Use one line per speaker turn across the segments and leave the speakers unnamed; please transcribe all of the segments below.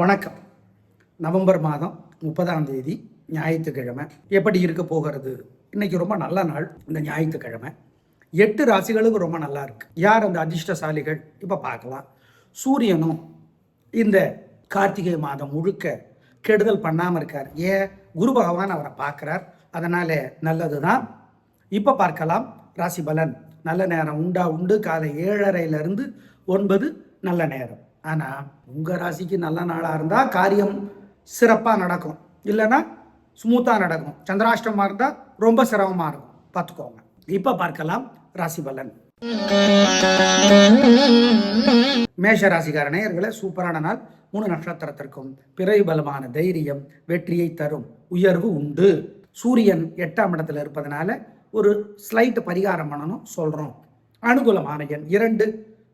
வணக்கம். நவம்பர் மாதம் முப்பதாம் தேதி ஞாயிற்றுக்கிழமை. எப்படி இருக்க போகிறது? இன்னைக்கு ரொம்ப நல்ல நாள் இந்த ஞாயிற்றுக்கிழமை. எட்டு ராசிகளுக்கு ரொம்ப நல்லா இருக்கு. யார் அந்த அதிர்ஷ்டசாலிகள்? இப்போ பார்க்கலாம். சூரியனும் இந்த கார்த்திகை மாதம் முழுக்க கெடுதல் பண்ணாமல் இருக்கார். ஏன்? குரு பகவான் அவரை பார்க்குறார். அதனால நல்லது தான் இப்போ பார்க்கலாம். ராசி பலன். நல்ல நேரம் உண்டா உண்டு? காலை ஏழரையிலிருந்து ஒன்பது நல்ல நேரம். ஆனால் உங்கள் ராசிக்கு நல்ல நாளாக இருந்தால் காரியம் சிறப்பாக நடக்கும். இல்லைன்னா ஸ்மூத்தாக நடக்கும். சந்திராஷ்டமாக இருந்தால் ரொம்ப சிரமமாக இருக்கும். பார்த்துக்கோங்க. இப்போ பார்க்கலாம் ராசி பலன். மேஷ ராசிக்கார நேயர்களே சூப்பரான நாள். மூணு நட்சத்திரத்திற்கும் பிறகு பலமான தைரியம் வெற்றியை தரும் உயர்வு உண்டு. சூரியன் எட்டாம் இடத்துல இருப்பதனால ஒரு ஸ்லைட் பரிகாரம் பண்ணணும் சொல்றோம். அனுகூலமான எண் இரண்டு.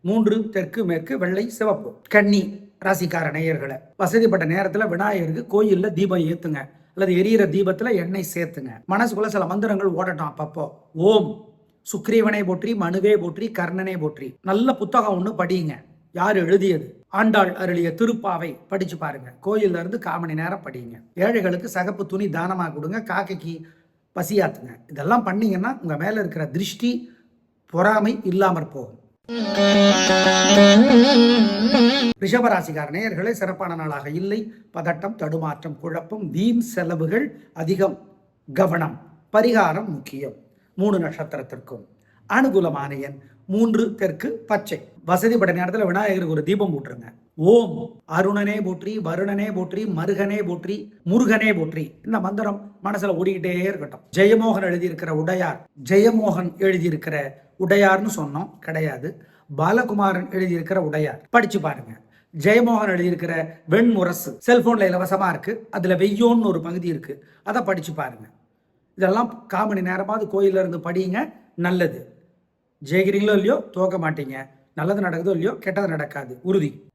மூன்று தெற்கு மேற்கு வெள்ளை சிவப்பு. கன்னி ராசிக்கார நேயர்களை. வசதிப்பட்ட நேரத்தில் விநாயகருக்கு கோயிலில் தீபம் ஏத்துங்க. அல்லது எரியிற தீபத்தில் எண்ணெய் சேர்த்துங்க. மனசுக்குள்ள சில மந்திரங்கள் ஓடட்டும் அப்பப்போ. ஓம். சுக்ரீவனை போற்றி மனுவே போற்றி கர்ணனை போற்றி. நல்ல புத்தகம் ஒன்று படியுங்க. யார் எழுதியது? ஆண்டாள் அருளிய திருப்பாவை படிச்சு பாருங்க. கோயில்ல இருந்து காமணி நேரம் படியுங்க. ஏழைகளுக்கு சகப்பு துணி தானமாக கொடுங்க. காக்கைக்கு பசியாத்துங்க. இதெல்லாம் பண்ணீங்கன்னா உங்க மேல இருக்கிற திருஷ்டி பொறாமை இல்லாமற் போகும். ரிஷபராசிக்கார நேயர்களே சிறப்பான நாளாக இல்லை. பதட்டம் தடுமாற்றம் குழப்பம் வீண் செலவுகள் அதிகம் கவனம் பரிகாரம் முக்கியம். மூணு நட்சத்திரத்திற்கும். அனுகூலமான எண் மூன்று தெற்கு பச்சை. வசதிப்பட்ட நேரத்தில் விநாயகருக்கு ஒரு தீபம் போட்டுருங்க. ஓம். அருணனே போற்றி வருணனே போற்றி மருகனே போற்றி முருகனே போற்றி. இந்த மந்திரம் மனசுல ஓடிக்கிட்டே இருக்கட்டும். ஜெயமோகன் எழுதியிருக்கிற உடையார் ஜெயமோகன் எழுதியிருக்கிற உடையார்னு சொன்னோம். கிடையாது. பாலகுமாரன் எழுதியிருக்கிற உடையார். படிச்சு பாருங்க. ஜெயமோகன் எழுதியிருக்கிற வெண்முரசு. செல்போன்ல இலவசமா இருக்கு. அதுல வெய்யோன்னு ஒரு பகுதி இருக்கு. அதை படிச்சு பாருங்க. இதெல்லாம் காமணி நேரமாவது கோயில்ல இருந்து படியுங்க நல்லது. ஜெயிக்கிறீங்களோ இல்லையோ தோக்க மாட்டீங்க. நல்லது நடக்குதோ இல்லையோ கெட்டது நடக்காது. உறுதி.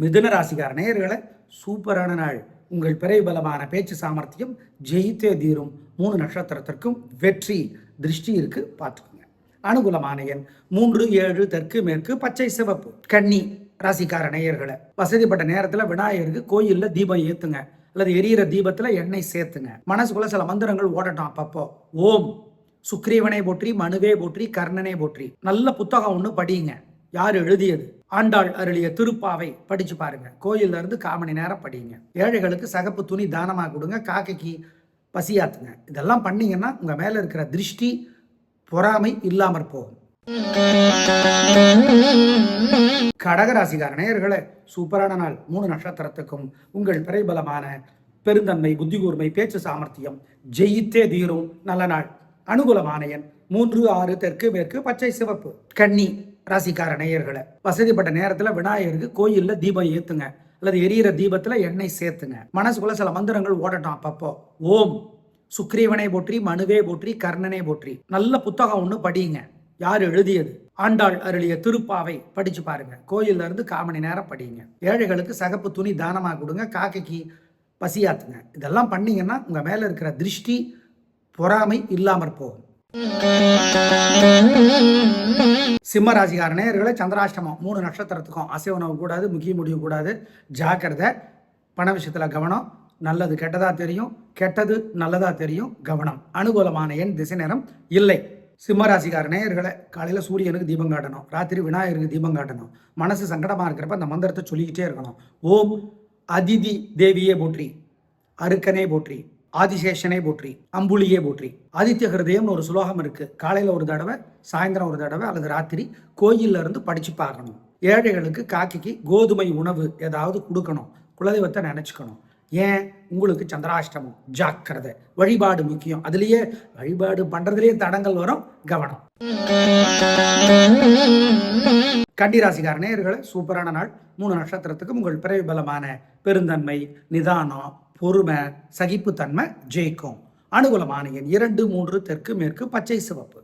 மிதுன ராசிக்கார நேயர்களை சூப்பரான நாள். உங்கள் பிறை பலமான பேச்சு சாமர்த்தியம் ஜெயித்தே தீரும். மூணு நட்சத்திரத்திற்கும் வெற்றி. திருஷ்டி இருக்கு பார்த்துக்கோங்க. அனுகூலமான எண் மூன்று ஏழு தெற்கு மேற்கு பச்சை சிவப்பு. கன்னி ராசிக்கார நேயர்களை. வசதிப்பட்ட நேரத்தில் விநாயகருக்கு கோயிலில் தீபம் ஏத்துங்க. அல்லது எரியிற தீபத்தில் எண்ணெய் சேர்த்துங்க. மனசுக்குள்ள சில மந்திரங்கள் ஓடட்டும் அப்பப்போ. ஓம். சுக்ரீவனை போற்றி மனுவே போற்றி கர்ணனை போற்றி. நல்ல புத்தகம் ஒன்று படியுங்க. யார் எழுதியது? ஆண்டாள் அருளிய திருப்பாவை படிச்சு பாருங்க. கோயில்ல இருந்து காமணி நேரம் படியுங்க. ஏழைகளுக்கு சகப்பு துணி தானமாக கொடுங்க. காக்கைக்கு பசியாத்துங்க இதெல்லாம் பண்ணீங்கன்னா உங்க மேல இருக்கிற திருஷ்டி பொறாமை இல்லாமற் போகும். கடகராசிக்கார நேயர்களே சூப்பரான நாள். மூணு நட்சத்திரத்துக்கும் உங்கள் பிறைபலமான பெருந்தன்மை புத்தி கூர்மை பேச்சு சாமர்த்தியம். ஜெயித்தே தீரும். நல்ல நாள். அனுகூலமான எண் மூன்று ஆறு தெற்கு மேற்கு பச்சை சிவப்பு. கன்னி ராசிக்கார நேயர்களை வசதிப்பட்ட நேரத்துல விநாயகருக்கு கோயில்ல தீபம் ஏத்துங்க. அல்லது எரியிற தீபத்துல எண்ணெய் சேர்த்துங்க. மனசுக்குள்ள சில மந்திரங்கள் ஓடட்டும் அப்பப்போ. ஓம். சுக்ரீவனை போற்றி மனுவே போற்றி கர்ணனை போற்றி. நல்ல புத்தகம் ஒன்று படியுங்க. யார் எழுதியது? ஆண்டாள் அருளிய திருப்பாவை படிச்சு பாருங்க. கோயில்ல இருந்து கால் மணி நேரம் படியுங்க. ஏழைகளுக்கு சகப்பு துணி தானமாக கொடுங்க. காக்கைக்கு பசியாத்துங்க. இதெல்லாம் பண்ணீங்கன்னா உங்க மேல இருக்கிற திருஷ்டி பொறாமை இல்லாமற் போகும். சிம்மராசிகார நேர்களை சந்திராஷ்டமம். மூணு நட்சத்திரத்துக்கும் அசைவ உணவு கூடாது முக்கிய முடிவு கூடாது. ஜாக்கிரதை பண விஷயத்துல கவனம் நல்லது கெட்டதா தெரியும். கெட்டது நல்லதா தெரியும். கவனம். அனுகூலமான எண் திசை நேரம் இல்லை. சிம்மராசிக்கார நேயர்களை காலையில சூரியனுக்கு தீபம் காட்டணும். ராத்திரி விநாயகருக்கு தீபம் காட்டணும். மனசு சங்கடமா இருக்கிறப்ப அந்த மந்திரத்தை சொல்லிக்கிட்டே இருக்கணும். ஓம் அதிதி தேவியே போற்றி அருக்கனே போற்றி ஆதிசேஷனே போற்றி அம்புலியே போற்றி. ஆதித்ய ஹிருதயம்னு ஒரு சுலோகம் இருக்கு. காலையில ஒரு தடவை சாயந்தரம் ஒரு தடவை அல்லது ராத்திரி கோயில்ல இருந்து படிச்சு பார்க்கணும் ஏழைகளுக்கு காக்கிக்கு கோதுமை உணவு ஏதாவது கொடுக்கணும். குலதெய்வத்தை நினைச்சுக்கணும். ஏன்? உங்களுக்கு சந்திராஷ்டமம். ஜாக்கிரதை. வழிபாடு முக்கியம். அதுலயே வழிபாடு பண்றதுலயே தடங்கள் வரும் கவனம். கண்டிராசிகார நேர்களை சூப்பரான நாள். மூணு நட்சத்திரத்துக்கும் உங்கள் பிறவி பலமான பெருந்தன்மை நிதானம் பொறுமை சகிப்புத்தன்மை ஜெயிக்கும். அனுகூலமான எண் இரண்டு மூன்று தெற்கு மேற்கு பச்சை சிவப்பு.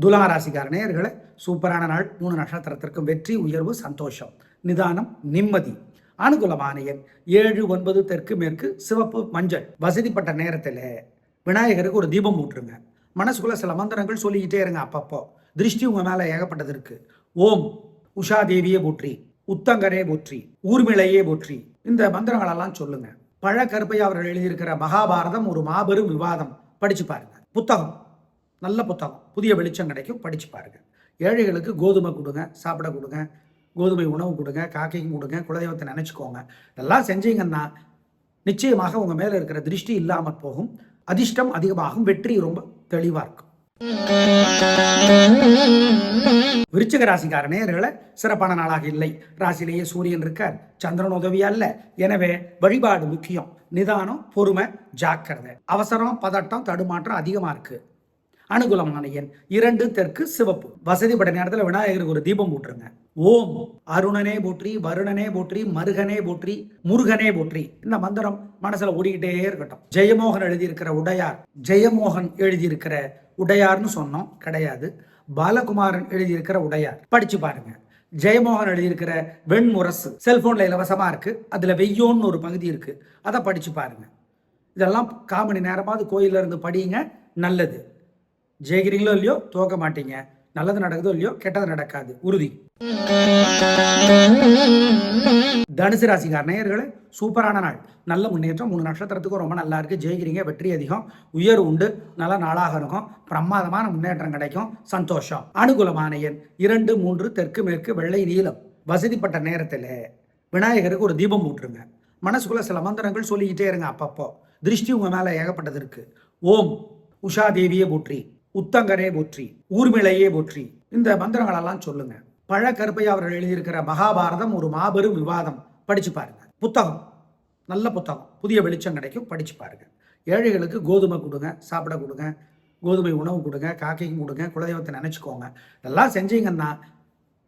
துலா ராசிக்கார சூப்பரான நாள். மூணு நட்சத்திரத்திற்கும் வெற்றி உயர்வு சந்தோஷம். நிதானம் நிம்மதி. அனுகூலமான எண். ஏழு ஒன்பது தெற்கு மேற்கு சிவப்பு மஞ்சள். வசதிப்பட்ட நேரத்தில் விநாயகருக்கு ஒரு தீபம் போட்டுருங்க மனசுக்குள்ள சில மந்திரங்கள் சொல்லிக்கிட்டே இருங்க அப்பப்போ. திருஷ்டி உங்க மேல ஏகப்பட்டது இருக்கு. ஓம். உஷா தேவியே போற்றி. உத்தங்கரே போற்றி. ஊர்மிளையே போற்றி. இந்த மந்திரங்களெல்லாம் சொல்லுங்க. பழ கருப்பை அவர்கள் எழுதியிருக்கிற மகாபாரதம் ஒரு மாபெரும் விவாதம். படிச்சு பாருங்க. புத்தகம். நல்ல புத்தகம். புதிய வெளிச்சம் கிடைக்கும். படிச்சு பாருங்க. ஏழைகளுக்கு கோதுமை கொடுங்க சாப்பிட கொடுங்க. கோதுமை உணவு கொடுங்க காக்கைக்கும் கொடுங்க குலதெய்வத்தை நினச்சிக்கோங்க. இதெல்லாம் செஞ்சீங்கன்னா நிச்சயமாக உங்க மேல இருக்கிற திருஷ்டி இல்லாமல் போகும். அதிர்ஷ்டம் அதிகமாகும். வெற்றி ரொம்ப தெளிவா இருக்கும். விருச்சிக ராசிக்கார நேர்களை சிறப்பான நாளாக இல்லை. ராசியிலேயே சூரியன் இருக்கார். சந்திரன் உதவி அல்ல. எனவே வழிபாடு முக்கியம். நிதானம் பொறுமை ஜாக்கிரதை. அவசரம் பதட்டம் தடுமாற்றம் அதிகமா இருக்கு. அனுகூலமான எண் இரண்டு தெற்கு சிவப்பு. வசதிப்பட்ட நேரத்தில் விநாயகருக்கு ஒரு தீபம் போட்டுருங்க ஓம். அருணனே போற்றி வருணனே போற்றி மருகனே போற்றி முருகனே போற்றி. இந்த மந்திரம் மனசுல ஓடிக்கிட்டே இருக்கட்டும். ஜெயமோகன் எழுதியிருக்கிற உடையார் ஜெயமோகன் எழுதியிருக்கிற உடையார்னு சொன்னோம் கிடையாது. பாலகுமாரன் எழுதியிருக்கிற உடையார். படிச்சு பாருங்க. ஜெயமோகன் எழுதியிருக்கிற வெண்முரசு. செல்போன்ல இலவசமா இருக்கு. அதுல வெய்யோன்னு ஒரு பகுதி இருக்கு. அதை படிச்சு பாருங்க. இதெல்லாம் காமணி நேரமாவது கோயில்ல இருந்து படியுங்க நல்லது. ஜெயிக்கிறீங்களோ இல்லையோ தோக்க மாட்டீங்க. நல்லது நடக்குதோ இல்லையோ கெட்டது நடக்காது. உறுதி. தனுசு ராசிக்கார நேயர்களே சூப்பரான நாள். நல்ல முன்னேற்றம் மூணு நட்சத்திரத்துக்கும் ரொம்ப நல்லா இருக்கு. ஜெயிக்கிறீங்க வெற்றி அதிகம் உயர் உண்டு நல்ல நாளாக இருக்கும். பிரமாதமான முன்னேற்றம் கிடைக்கும் சந்தோஷம். அனுகூலமான எண் இரண்டு மூன்று தெற்கு மேற்கு வெள்ளை நீளம் வசதிப்பட்ட நேரத்தில் விநாயகருக்கு ஒரு தீபம் ஊட்டுருங்க மனசுக்குள்ள சில மந்திரங்கள் சொல்லிக்கிட்டே இருங்க அப்பப்போ. திருஷ்டி உங்க மேல ஏகப்பட்டது இருக்கு. ஓம் உஷா தேவியை போற்றி. உத்தங்கரே போற்றி ஊர்மிளையே போற்றி. இந்த மந்திரங்களெல்லாம் சொல்லுங்க. பழ கருப்பையா அவர்கள் எழுதியிருக்கிற மகாபாரதம் ஒரு மாபெரும் விவாதம். படிச்சு பாருங்க. புத்தகம். நல்ல புத்தகம். புதிய வெளிச்சம் கிடைக்கும். படிச்சு பாருங்க. ஏழைகளுக்கு கோதுமை கொடுங்க சாப்பிட கொடுங்க. கோதுமை உணவு கொடுங்க காக்கைக்கும் கொடுங்க குலதெய்வத்தை நினைச்சுக்கோங்க. இதெல்லாம் செஞ்சீங்கன்னா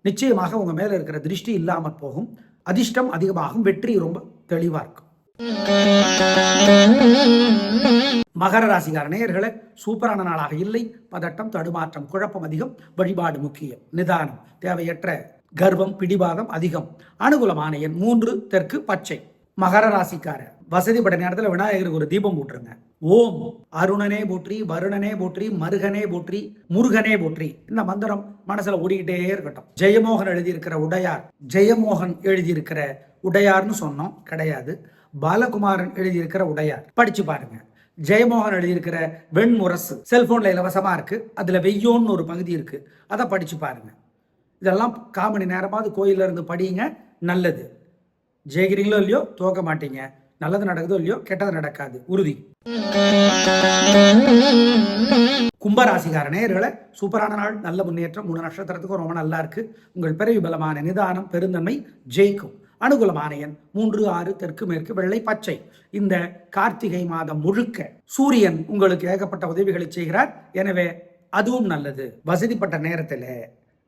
நிச்சயமாக உங்க மேல இருக்கிற திருஷ்டி இல்லாமல் போகும். அதிர்ஷ்டம் அதிகமாகும். வெற்றி ரொம்ப தெளிவாக இருக்கும். மகர ராசிக்கார நேயர்களே சூப்பரான நாளாக இல்லை. பதட்டம் தடுமாற்றம் குழப்பம் அதிகம். வழிபாடு முக்கியம். நிதானம் தேவையற்ற கர்வம் பிடிவாதம் அதிகம். அனுகூலமான எண் மூன்று தெற்கு பச்சை. மகர ராசிக்கார வசதிப்பட்ட நேரத்தில் விநாயகருக்கு ஒரு தீபம் போட்டுருங்க. ஓம் அருணனே போற்றி வருணனே போற்றி மருகனே போற்றி முருகனே போற்றி. இந்த மந்திரம் மனசுல ஓடிக்கிட்டே இருக்கட்டும். ஜெயமோகன் எழுதியிருக்கிற உடையார் ஜெயமோகன் எழுதியிருக்கிற உடையார்னு சொன்னோம். கிடையாது. பாலகுமாரன் எழுதியிருக்கிற உடையார். படிச்சு பாருங்க. ஜெயமோகன் எழுதியிருக்கிற வெண்முரசு. செல்போன்ல இலவசமா இருக்கு. அதுல வெய்யோன்னு ஒரு பகுதி இருக்கு. அதை படிச்சு பாருங்க. இதெல்லாம் காமணி நேரமாவது கோயில்ல இருந்து படியுங்க நல்லது. ஜெயிக்கிறீங்களோ இல்லையோ தோக்க மாட்டீங்க. நல்லது நடக்குதோ இல்லையோ கெட்டது நடக்காது. உறுதி. கும்பராசிகாரநேயர்களை சூப்பரான நாள் நல்ல முன்னேற்றம் மூணு நட்சத்திரத்துக்கும் ரொம்ப நல்லா இருக்கு. உங்கள் பிறவி பலமான நிதானம் பெருந்தன்மை ஜெயிக்கும். அனுகூலமான எண் மூன்று ஆறு தெற்கு மேற்கு வெள்ளை பச்சை. இந்த கார்த்திகை மாதம் முழுக்க சூரியன் உங்களுக்கு ஏகப்பட்ட உதவிகளை செய்கிறார். எனவே அதுவும் நல்லது. வசதிப்பட்ட நேரத்தில்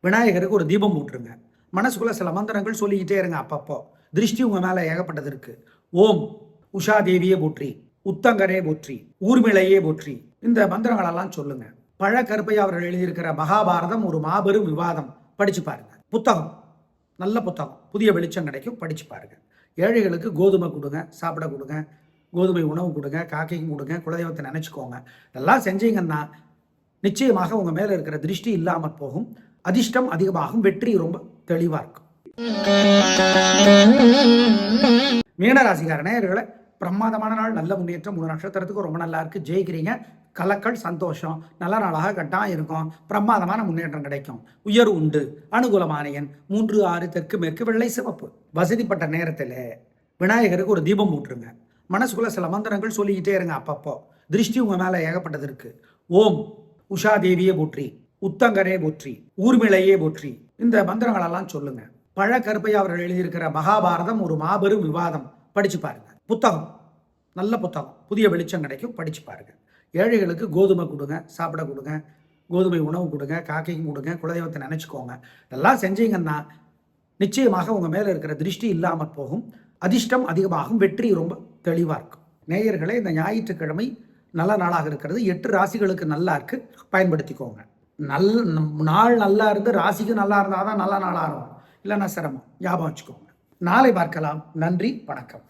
விநாயகருக்கு ஒரு தீபம் ஊட்டுருங்க மனசுக்குள்ள சில மந்திரங்கள் சொல்லிக்கிட்டே இருங்க அப்பப்போ. திருஷ்டி உங்க மேல ஏகப்பட்டது இருக்கு. ஓம் உஷா தேவியே போற்றி உத்தங்கரே போற்றி ஊர்மிளையே போற்றி. இந்த மந்திரங்களெல்லாம் சொல்லுங்க. பழ கருப்பை அவர்கள் எழுதியிருக்கிற மகாபாரதம் ஒரு மாபெரும் விவாதம். படிச்சு பாருங்க. புத்தகம். நல்ல புத்தகம். புதிய வெளிச்சம் கிடைக்கும் படிச்சு பாருங்க. ஏழைகளுக்கு கோதுமை கொடுங்க சாப்பிட கொடுங்க கோதுமை உணவு கொடுங்க காக்கைக்கும் கொடுங்க குலதெய்வத்தை நினச்சிக்கோங்க. இதெல்லாம் செஞ்சீங்கன்னா நிச்சயமாக உங்க மேலே இருக்கிற திருஷ்டி இல்லாமல் போகும். அதிர்ஷ்டம் அதிகமாகும் வெற்றி ரொம்ப தெளிவாக இருக்கும். மீனராசிக்கார நேயர்களை பிரமாதமான நாள் நல்ல முன்னேற்றம் மூணு நட்சத்திரத்துக்கு ரொம்ப நல்லா இருக்கு. ஜெயிக்கிறீங்க. கலக்கல் சந்தோஷம் நல்ல நாளாக கட்டாயம் இருக்கும். பிரமாதமான முன்னேற்றம் கிடைக்கும். உயர் உண்டு. அனுகூலமான எண் மூன்று ஆறு தெற்கு மேற்கு வெள்ளை சிவப்பு. வசதிப்பட்ட நேரத்தில் விநாயகருக்கு ஒரு தீபம் ஊட்டுருங்க மனசுக்குள்ள சில மந்திரங்கள் சொல்லிக்கிட்டே இருங்க அப்பப்போ. திருஷ்டி உங்க மேலே ஏகப்பட்டது இருக்கு. ஓம். உஷா தேவியே போற்றி. உத்தங்கரே போற்றி. ஊர்மிளையே போற்றி. இந்த மந்திரங்களெல்லாம் சொல்லுங்க. பழ கருப்பை அவர்கள் எழுதியிருக்கிற மகாபாரதம் ஒரு மாபெரும் விவாதம். படிச்சு பாருங்க. புத்தகம். நல்ல புத்தகம். புதிய வெளிச்சம் கிடைக்கும். படிச்சு பாருங்க. ஏழைகளுக்கு கோதுமை கொடுங்க சாப்பிட கொடுங்க கோதுமை உணவு கொடுங்க காக்கைக்கும் கொடுங்க குலதெய்வத்தை நினச்சிக்கோங்க. இதெல்லாம் செஞ்சீங்கன்னா நிச்சயமாக உங்கள் மேலே இருக்கிற திருஷ்டி இல்லாமல் போகும். அதிர்ஷ்டம் அதிகமாகும் வெற்றி ரொம்ப தெளிவாக இருக்கும். நேயர்களே இந்த ஞாயிற்றுக்கிழமை நல்ல நாளாக இருக்கிறது. எட்டு ராசிகளுக்கு நல்லா இருக்கு. பயன்படுத்திக்கோங்க. நல் நாள் நல்லா இருந்து ராசிக்கு நல்லா இருந்தால் தான் நல்ல நாளாக இருக்கும் இல்லைன்னா சிரமம். ஞாபகம் வச்சுக்கோங்க. நாளை பார்க்கலாம். நன்றி வணக்கம்.